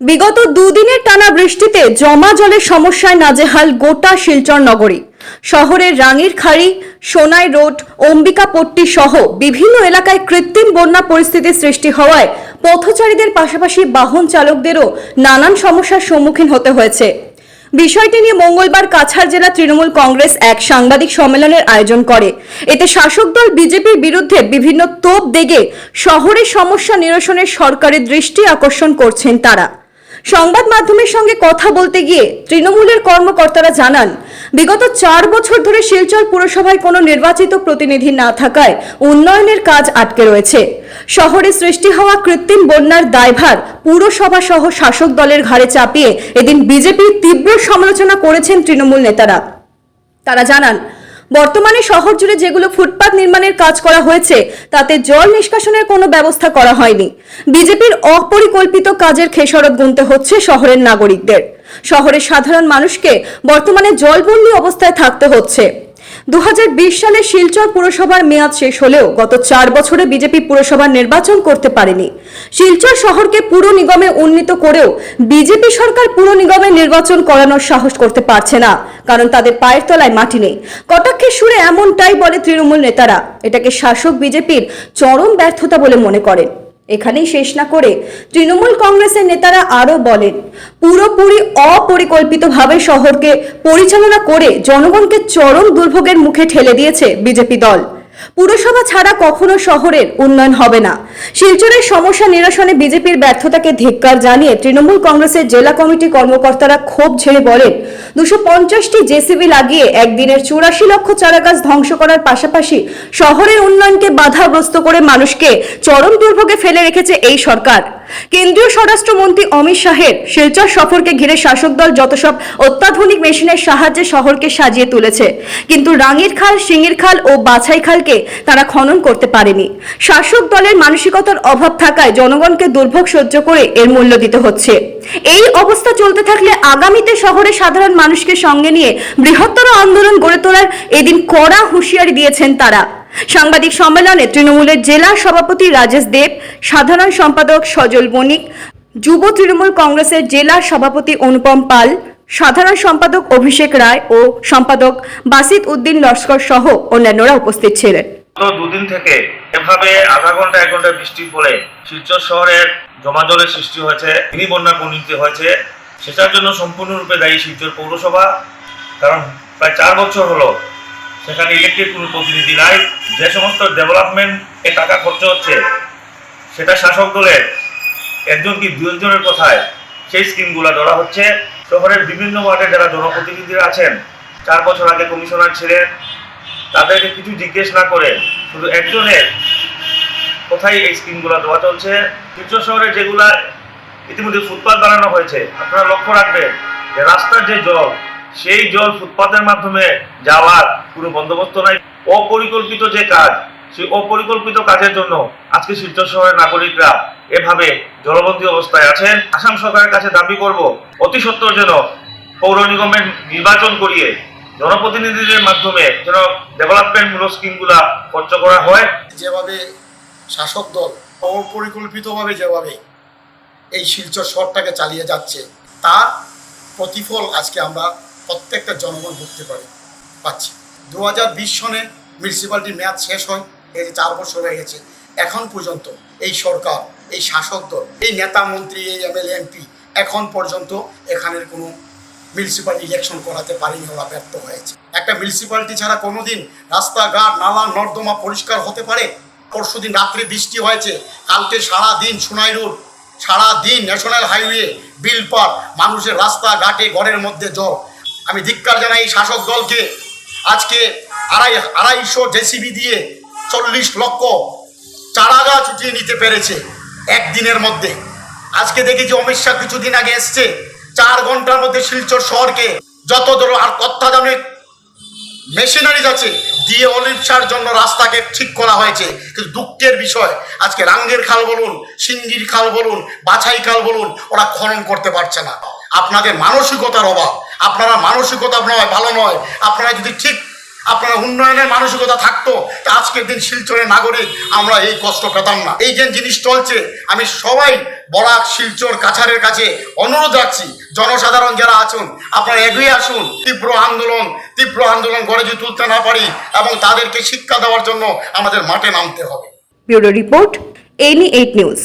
বিগত দুদিনের টানা বৃষ্টিতে জমা জলের সমস্যায় নাজেহাল গোটা শিলচর নগরী। শহরের রাঙির খাড়ি সোনাই রোড, অম্বিকাপট্টি সহ বিভিন্ন এলাকায় কৃত্রিম বন্যা পরিস্থিতির সৃষ্টি হওয়ায় পথচারীদের পাশাপাশি বাহন চালকদেরও নানান সমস্যার সম্মুখীন হতে হয়েছে। বিষয়টি নিয়ে মঙ্গলবার কাছাড় জেলা তৃণমূল কংগ্রেস এক সাংবাদিক সম্মেলনের আয়োজন করে। এতে শাসক দল বিজেপির বিরুদ্ধে বিভিন্ন তোপ দেগে শহরের সমস্যা নিরসনের সরকারের দৃষ্টি আকর্ষণ করছেন তারা। সংবাদ মাধ্যমের সঙ্গে কথা বলতে গিয়ে তৃণমূলের কর্মকর্তারা জানান, বিগত চার বছর ধরে শিলচর পুরসভায় কোনো নির্বাচিত প্রতিনিধি না থাকায় উন্নয়নের কাজ আটকে রয়েছে। শহরে সৃষ্টি হওয়া কৃত্রিম বন্যার দায়ভার পুরসভা সহ শাসক দলের ঘাড়ে চাপিয়ে এদিন বিজেপির তীব্র সমালোচনা করেছেন তৃণমূল নেতারা। তারা জানান বর্তমানে শহর জুড়ে যেগুলো ফুটপাত নির্মাণের কাজ করা হয়েছে, তাতে জল নিষ্কাশনের কোনো ব্যবস্থা করা হয়নি। বিজেপির অপরিকল্পিত কাজের খেসরত গুনতে হচ্ছে শহরের নাগরিকদের। শহরের সাধারণ মানুষকে বর্তমানে জলবন্দী অবস্থায় থাকতে হচ্ছে। দু হাজার বিশ সালে শিলচর পুরসভার মেয়াদ শেষ হলেও গত চার বছরে বিজেপি পুরসভার নির্বাচন করতে পারেনি। শিলচর শহরকে পুর নিগমে উন্নীত করেও বিজেপি সরকার পুর নিগমে নির্বাচন করানোর সাহস করতে পারছে না, কারণ তাদের পায়ের তলায় মাটি নেই। কটাক্ষের সুরে এমনটাই বলে তৃণমূল নেতারা। এটাকে শাসক বিজেপির চরম ব্যর্থতা বলে মনে করেন। এখানেই শেষ না করে তৃণমূল কংগ্রেসের নেতারা আরও বলেন, পুরোপুরি অপরিকল্পিতভাবে শহরকে পরিচালনা করে জনগণকে চরম দুর্ভোগের মুখে ঠেলে দিয়েছে বিজেপি দল। পুরসভা ছাড়া কখনো শহরের উন্নয়ন হবে না। শিলচরের সমস্যা নিরসনে বিজেপির ব্যর্থতাকে ধিক্কার জানিয়ে তৃণমূল কংগ্রেসের জেলা কমিটি কর্মকর্তারা ক্ষোভ ঝেড়ে বলেন, দুশো পঞ্চাশটি জেসিবি লাগিয়ে একদিনের চুরাশি লক্ষ চারাগাছ ধ্বংস করার পাশাপাশি শহরের উন্নয়নকে বাধাগ্রস্ত করে মানুষকে চরম দুর্ভোগে ফেলে রেখেছে এই সরকার। কেন্দ্রীয় স্বরাষ্ট্রমন্ত্রী অমিত শাহের শিলচর সফরকে ঘিরে শাসক দল যত সব অত্যাধুনিক মেশিনের সাহায্যে শহরকে সাজিয়ে তুলেছে। কিন্তু রাঙির খাল সিঙ্গির খাল ও বাছাই খালকে তারা খনন করতে পারেনি। শাসক দলের মানসিকতার অভাব থাকায় জনগণকে দুর্ভোগ সহ্য করে এর মূল্য দিতে হচ্ছে। এই অবস্থা চলতে থাকলে আগামীতে শহরে সাধারণ মানুষকে সঙ্গে নিয়ে বৃহত্তর আন্দোলন গড়ে তোলার এদিন কড়া হুঁশিয়ারি দিয়েছেন তারা। সাংবাদিক সম্মেলনে তৃণমূলের জেলা সভাপতি রাজেশ দেব, সাধারণ সম্পাদক সজল বণিক, যুব তৃণমূল কংগ্রেসের জেলা সভাপতি অনুপম পাল সাধারণ সম্পাদক অভিষেক রায় ও সম্পাদক বাসিত উদ্দিন লস্কর সহ অন্যান্যরা উপস্থিত ছিলেন। দুদিন থেকে এভাবে আধা ঘণ্টা, এক ঘণ্টা বৃষ্টি ফলে শিলচর শহরের জমা জলের সৃষ্টি হয়েছে মিনি বন্যা পরিণতি হয়েছে। সেটার জন্য সম্পূর্ণরূপে দায়ী শিলচর পৌরসভা, কারণ প্রায় চার বছর হলো সেখানে ইলেকট্রিক কোনো প্রতিনিধি নাই। যে সমস্ত ডেভেলপমেন্ট টাকা খরচ হচ্ছে, সেটা শাসক দলের একজন কি দুজনের কথায় সেই স্কিমগুলো ধরা হচ্ছে। শহরের বিভিন্ন ওয়ার্ডে যারা জনপ্রতিনিধিরা আছেন, চার বছর আগে কমিশনার ছিলেন, তাদেরকে কিছু জিজ্ঞেস না করে শুধু একজনের কোথায় এই স্কিমগুলো দেওয়া চলছে? শিলচর শহরে যেগুলা ইতিমধ্যে ফুটপাত বানানো হয়েছে, আপনারা লক্ষ্য রাখবেন যে রাস্তার যে জল, সেই জল ফুটপাতের মাধ্যমে যাওয়ার কোনো বন্দোবস্ত নাই। অপরিকল্পিত যে কাজ, সেই অপরিকল্পিত কাজের জন্য আজকে শিলচর শহরের নাগরিকরা এভাবে জলবন্দী অবস্থায় আছেন। আসাম সরকারের কাছে দাবি করব, অতি সত্বর যেন পৌর নিগমের নির্বাচন করিয়ে জনপ্রতিনিধিদের মাধ্যমে যেন ডেভেলপমেন্টমূলক স্কিমগুলা খরচ করা হয়। যেভাবে শাসক দল অপরিকল্পিতভাবে যেভাবে এই শিলচর শহরটাকে চালিয়ে যাচ্ছে, তার প্রতিফল আজকে আমরা প্রত্যেকটা জনগণ ভুগতে পারি, পাচ্ছি। দু হাজার বিশ সনে মিউনিসিপ্যালিটির মেয়াদ শেষ হয়, এই যে চার বছর হয়ে গেছে, এখন পর্যন্ত এই সরকার এই শাসক দল, এই নেতা মন্ত্রী, এই এমএলএ, এমপি এখন পর্যন্ত এখানের কোনো মিউনিসিপ্যাল ইলেকশন করাতে পারেনি ওরা ব্যর্থ হয়েছে। একটা মিউনিসিপ্যালিটি ছাড়া কোনোদিন রাস্তাঘাট, নালা, নর্দমা পরিষ্কার হতে পারে? পরশুদিন রাত্রে বৃষ্টি হয়েছে, কালকে সারা দিন সোনাই রোড সারা দিন ন্যাশনাল হাইওয়ে বিলপার মানুষের রাস্তাঘাটে ঘরের মধ্যে জল। আমি ধিক্কার জানাই এই শাসক দলকে, আজকে আড়াই, আড়াইশো জেসিবি দিয়ে চল্লিশ লক্ষ চারা গাছ উঠিয়ে নিতে পেরেছে। একদিনের মধ্যে। আজকে দেখেছি অমিত শাহ কিছুদিন আগে এসছে চার ঘণ্টার মধ্যে শিলচর শহরকে। যত ধরো আর অত্যাধুনিক মেশিনারিজ আছে দিয়ে অলিপসার জন্য রাস্তাকে ঠিক করা হয়েছে। কিন্তু দুঃখের বিষয়, আজকে রাঙ্গের খাল বলুন, সিঙ্গির খাল বলুন, বাছাই খাল বলুন, ওরা খনন করতে পারছে না। আপনাদের মানসিকতার অভাব, আপনারা মানসিকতা নয়, ভালো নয়, আপনারা যদি ঠিক আপনারা উন্নয়নের মানসিকতা থাকতো, তা আজকের দিন শিলচরের নাগরিক আমরা এই কষ্ট পেতাম না। এই যে জিনিস চলছে, আমি সবাই বরাক শিলচর কাছারের কাছে অনুরোধ রাখছি, জনসাধারণ যারা আছেন, আপনারা এগিয়ে আসুন। তীব্র আন্দোলন তীব্র আন্দোলন গড়ে যদি তুলতে না পারি এবং তাদেরকে শিক্ষা দেওয়ার জন্য আমাদের মাঠে নামতে হবে। Bureau report, N eight news.